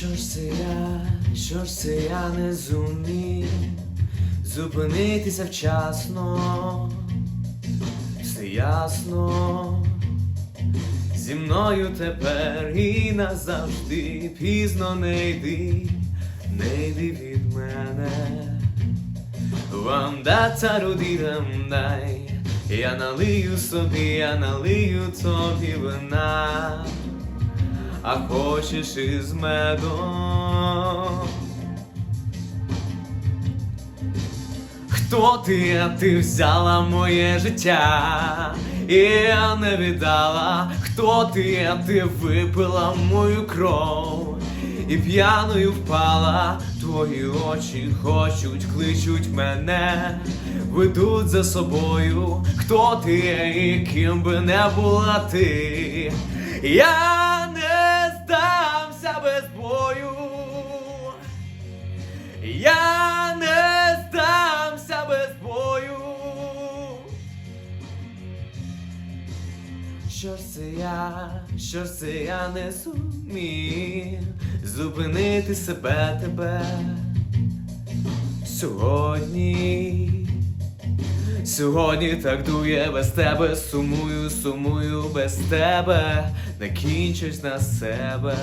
Що ж це я що ж це я не зумів зупинитися вчасно, все ясно, зі мною тепер і назавжди пізно не йди, не йди від мене. Вам дата рудірам дай, я налию собі, я налию тобі вина, а хочеш із медом. Хто ти, а ти взяла моє життя, і я не віддала, хто ти, а ти випила мою кров, і п'яною впала, твої очі хочуть, кличуть мене, ведуть за собою, хто ти? І ким би не була ти. Я здамся без бою. Я не здамся без бою. Що ж це я, що ж це я не зумів зупинити себе тебе сьогодні. Сьогодні так дує без тебе, сумую, сумую без тебе, не кінчусь на себе.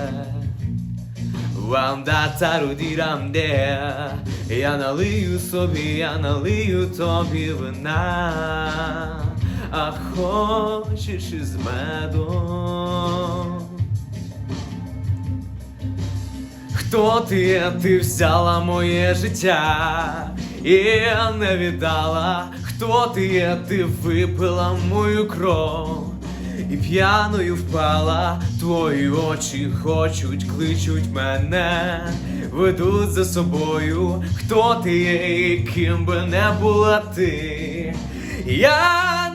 Вам дата рудірам де. Я налию собі, я налию тобі вина, а хочеш із медом. Хто ти, ти взяла моє життя. І не віддала, хто ти, ти випила мою кров і п'яною впала, твої очі хочуть, кличуть мене, ведуть за собою, хто ти є і ким би не була ти. Я